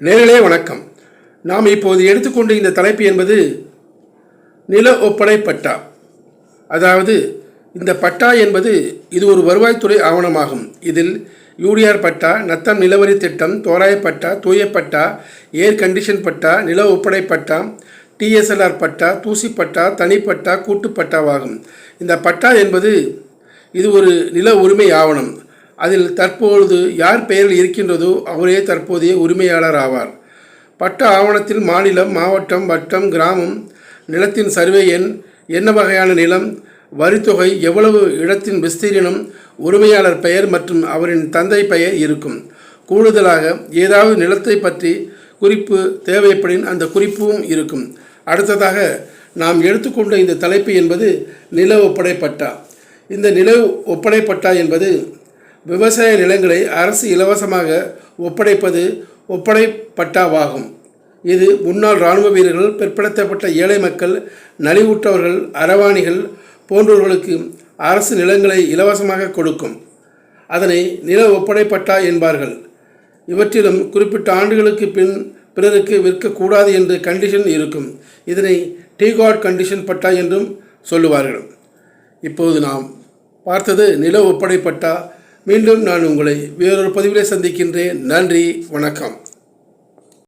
நேரிலே வணக்கம். நாம் இப்போது எடுத்துக்கொண்டு இந்த தலைப்பு என்பது நில ஒப்படை பட்டா அதாவது இந்த பட்டா என்பது இது ஒரு வருவாய்த்துறை ஆவணமாகும். இதில் யூடிஆர் பட்டா நத்தம் நிலவரி திட்டம் தோராய பட்டா தூய பட்டா ஏர் கண்டிஷன் பட்டா நில ஒப்படை பட்டா டிஎஸ்எல்ஆர் பட்டா தூசிப்பட்டா தனிப்பட்டா கூட்டுப்பட்டாவாகும் இந்த பட்டா என்பது இது ஒரு நில உரிமை ஆவணம். அதில் தற்பொழுது யார் பெயரில் இருக்கின்றதோ அவரே தற்போதைய உரிமையாளர் ஆவார். பட்ட ஆவணத்தில் மாநிலம் மாவட்டம் வட்டம் கிராமம் நிலத்தின் சர்வே எண் என்ன வகையான நிலம் வரித்தொகை எவ்வளவு இடத்தின் விஸ்தீரணம் உரிமையாளர் பெயர் மற்றும் அவரின் தந்தை பெயர் இருக்கும். கூடுதலாக ஏதாவது நிலத்தை பற்றி குறிப்பு தேவைப்படின் அந்த குறிப்பும் இருக்கும். அடுத்ததாக நாம் எடுத்துக்கொண்ட இந்த தலைப்பு என்பது நில ஒப்படைப்பட்டா. இந்த நில ஒப்படைப்பட்டா என்பது விவசாய நிலங்களை அரசு இலவசமாக ஒப்படைப்பது ஒப்படை பட்டாவாகும் இது முன்னாள் இராணுவ வீரர்கள் பிற்படுத்தப்பட்ட ஏழை மக்கள் நலிவுற்றவர்கள் அரவாணிகள் போன்றவர்களுக்கு அரசு நிலங்களை இலவசமாக கொடுக்கும். அதனை நில ஒப்படை பட்டா என்பார்கள். இவற்றிலும் குறிப்பிட்ட ஆண்டுகளுக்கு பின் பிறருக்கு விற்கக்கூடாது என்று கண்டிஷன் இருக்கும். இதனை டீகாட் கண்டிஷன் பட்டா என்றும் சொல்லுவார்கள். இப்போது நாம் பார்த்தது நில ஒப்படைப்பட்டா மீண்டும் நான் உங்களை வேறொரு பதிவிலே சந்திக்கின்றேன். நன்றி வணக்கம்.